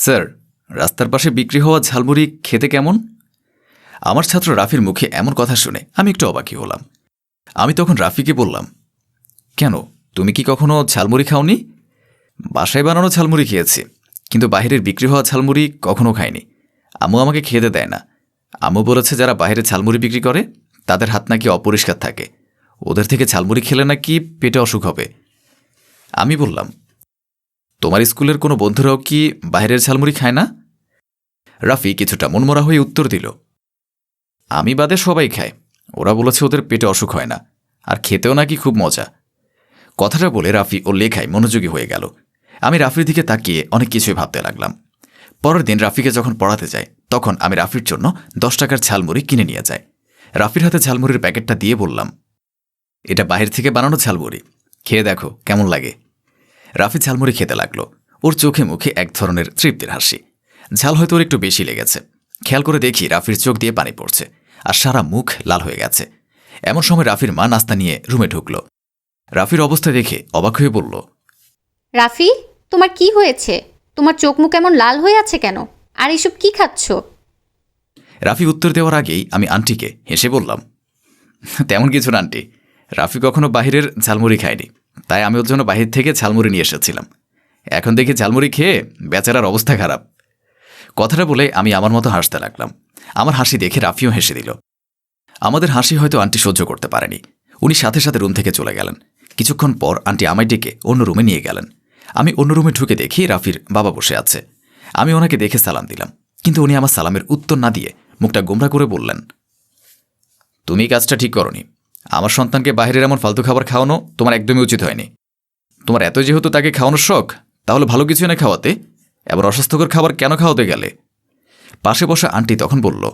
Sir, রাস্তার পাশে বিক্রি হওয়া ঝালমুড়ি খেতে কেমন? আমার ছাত্র রাফির মুখে এমন কথা শুনে আমি একটু অবাকি হলাম। আমি তখন রাফিকে বললাম, কেন, তুমি কি কখনো ঝালমুড়ি খাওনি? বাসায় বানানো ঝালমুড়ি খেয়েছি, কিন্তু বাইরের বিক্রি হওয়া ঝালমুড়ি কখনো খাইনি। আম্মু আমাকে খেতে দেয় না। আম্মু বলেছে, যারা বাইরে ঝালমুড়ি বিক্রি করে, তাদের হাত নাকি অপরিষ্কার থাকে। ওদের থেকে ঝালমুড়ি খেলে নাকি পেটে অসুখ হবে। আমি বললাম তোমার স্কুলের কোনো বন্ধুরাও কি বাইরের ঝালমুড়ি খায় না? রাফি কিছুটা মনমরা হয়ে উত্তর দিল, আমি বাদে সবাই খায় ওরা বলেছে ওদের পেটে অসুখ হয় না, আর খেতেও নাকি খুব মজা। কথাটা বলে রাফি ও লেখায় মনোযোগী হয়ে গেল। আমি রাফির দিকে তাকিয়ে অনেক কিছুই ভাবতে লাগলাম। পরের দিন রাফিকে যখন পড়াতে যাই, তখন আমি রাফির জন্য দশ টাকার ঝালমুড়ি কিনে নিয়ে যাই। রাফির হাতে ঝালমুড়ির প্যাকেটটা দিয়ে বললাম, এটা বাহির থেকে বানানো ঝালমুড়ি। খেয়ে দেখো কেমন লাগে। রাফি ঝালমুড়ি খেতে লাগল। ওর চোখে মুখে এক ধরনের তৃপ্তির হাসি। ঝাল হয়তো ওর একটু বেশি লেগেছে। খেয়াল করে দেখি রাফির চোখ দিয়ে পানি পড়ছে আর সারা মুখ লাল হয়ে গেছে। এমন সময় রাফির মা নাস্তা নিয়ে রুমে ঢুকল। রাফির অবস্থা দেখে অবাক হয়ে বলল রাফি তোমার কি হয়েছে? তোমার চোখ মুখ এমন লাল হয়ে আছে কেন? আর এসব কি খাচ্ছ? রাফি উত্তর দেওয়ার আগেই আমি আন্টিকে হেসে বললাম তেমন কিছু না আন্টি। রাফি কখনো বাহিরের ঝালমুড়ি খায়নি। তাই আমি ওর জন্য বাহির থেকে ঝালমুড়ি নিয়ে এসেছিলাম। এখন দেখি ঝালমুড়ি খেয়ে বেচারার অবস্থা খারাপ। কথাটা বলে আমি আমার মতো হাসতে লাগলাম। আমার হাসি দেখে রাফিও হেসে দিল। আমাদের হাসি হয়তো আন্টি সহ্য করতে পারেনি। উনি সাথে সাথে রুম থেকে চলে গেলেন। কিছুক্ষণ পর আন্টি আমায় ডেকে অন্য রুমে নিয়ে গেলেন। আমি অন্য রুমে ঢুকে দেখি রাফির বাবা বসে আছে। আমি ওনাকে দেখে সালাম দিলাম। কিন্তু উনি আমার সালামের উত্তর না দিয়ে মুখটা গোমরা করে বললেন, তুমি কাজটা ঠিক করনি। আমার সন্তানকে বাইরের এমন ফালতু খাবার খাওয়ানো তোমার একদমই উচিত হয়নি। তোমার এত যেহেতু তাকে খাওয়ানোর শখ তাহলে ভালো কিছু না খাওয়াতে? এবার অস্বাস্থ্যকর খাবার কেন খাওয়াতে গেলে? পাশে বসা আন্টি তখন বলল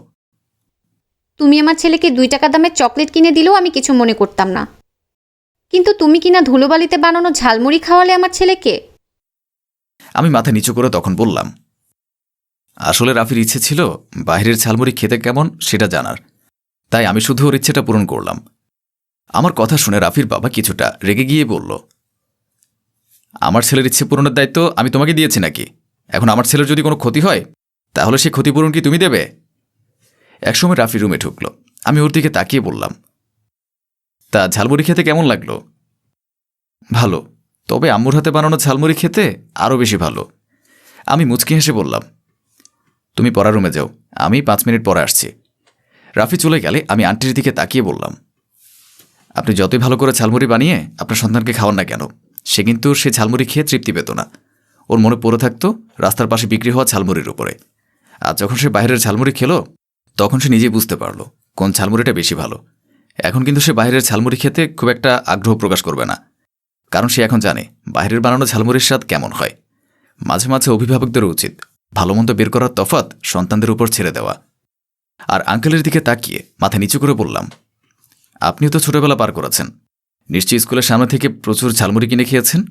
তুমি আমার ছেলেকে দুই টাকা দামের চকলেট কিনে দিলেও আমি কিছু মনে করতাম না। কিন্তু তুমি কিনা ধুলোবালিতে বানানো ঝালমুড়ি খাওয়ালে আমার ছেলেকে? আমি মাথা নিচু করে তখন বললাম আসলে রাফির ইচ্ছে ছিল বাইরের ঝালমুড়ি খেতে কেমন সেটা জানার। তাই আমি শুধু ওর ইচ্ছেটা পূরণ করলাম। আমার কথা শুনে রাফির বাবা কিছুটা রেগে গিয়ে বলল, আমার ছেলের ইচ্ছে পূরণের দায়িত্ব আমি তোমাকে দিয়েছি নাকি? এখন আমার ছেলের যদি কোনো ক্ষতি হয়, তাহলে সে ক্ষতিপূরণ কি তুমি দেবে? একসময় রাফি রুমে ঢুকল। আমি ওর দিকে তাকিয়ে বললাম, তা ঝালমুড়ি খেতে কেমন লাগল? ভালো। তবে আম্মুর হাতে বানানো ঝালমুড়ি খেতে আরও বেশি ভালো। আমি মুচকি হেসে বললাম, তুমি পড়ার রুমে যাও, আমি পাঁচ মিনিট পরে আসছি। রাফি চলে গেলে আমি আন্টির দিকে তাকিয়ে বললাম আপনি যতই ভালো করে ঝালমুড়ি বানিয়ে আপনার সন্তানকে খাওয়ান না কেন, সে কিন্তু সে ঝালমুড়ি খেয়ে তৃপ্তি পেত না। ওর মনে পড়ে থাকতো রাস্তার পাশে বিক্রি হওয়া ঝালমুড়ির উপরে। আর যখন সে বাইরের ঝালমুড়ি খেলো, তখন সে নিজেই বুঝতে পারল কোন ঝালমুড়িটা বেশি ভালো। এখন কিন্তু সে বাইরের ঝালমুড়ি খেতে খুব একটা আগ্রহ প্রকাশ করবে না, কারণ সে এখন জানে বাইরের বানানো ঝালমুড়ির স্বাদ কেমন হয়। মাঝে মাঝে অভিভাবকদের উচিত ভালো মন্দ বের করার তফাত সন্তানদের উপর ছেড়ে দেওয়া। আর আঙ্কেলের দিকে তাকিয়ে মাথা নিচু করে বললাম আপনিও তো ছোটবেলা পার করেছেন। নিশ্চয়ই স্কুলের সামনে থেকে প্রচুর ঝালমুড়ি কিনে খেয়েছেন?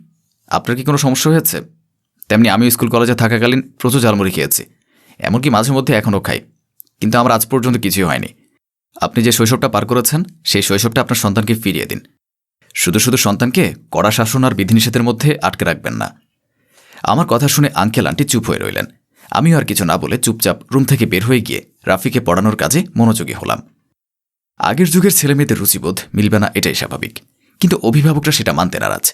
আপনার কি কোনো সমস্যা হয়েছে? তেমনি আমিও স্কুল কলেজে থাকাকালীন প্রচুর ঝালমুড়ি খেয়েছি। এমনকি মাঝে মধ্যে এখনও খাই। কিন্তু আমার আজ পর্যন্ত কিছুই হয়নি। আপনি যে শৈশবটা পার করেছেন, সেই শৈশবটা আপনার সন্তানকে ফিরিয়ে দিন। শুধু শুধু সন্তানকে কড়া শাসন আর বিধিনিষেধের মধ্যে আটকে রাখবেন না। আমার কথা শুনে আঙ্কেল আন্টি চুপ হয়ে রইলেন। আমিও আর কিছু না বলে চুপচাপ রুম থেকে বের হয়ে গিয়ে রাফিকে পড়ানোর কাজে মনোযোগী হলাম। আগের যুগের ছেলেমেয়েদের রুচিবোধ মিলবে না, এটাই স্বাভাবিক। কিন্তু অভিভাবকরা সেটা মানতে নারাজ।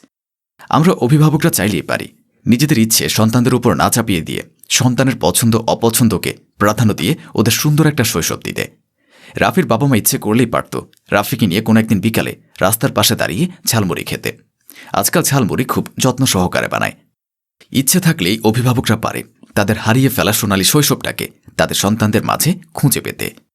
আমরা অভিভাবকরা চাইলেই পারি। নিজেদের ইচ্ছে সন্তানদের উপর না চাপিয়ে দিয়ে সন্তানের পছন্দ, অপছন্দকে প্রাধান্য দিয়ে ওদের সুন্দর একটা শৈশব দিতে। রাফির বাবা মা ইচ্ছে করলেই পারত। রাফিকে নিয়ে কোনো একদিন বিকালে রাস্তার পাশে দাঁড়িয়ে ঝালমুড়ি খেতে। আজকাল ঝালমুড়ি খুব যত্ন সহকারে বানায়। ইচ্ছে থাকলেই অভিভাবকরা পারে। তাদের হারিয়ে ফেলা সোনালী শৈশবটাকে তাদের সন্তানদের মাঝে খুঁজে পেতে।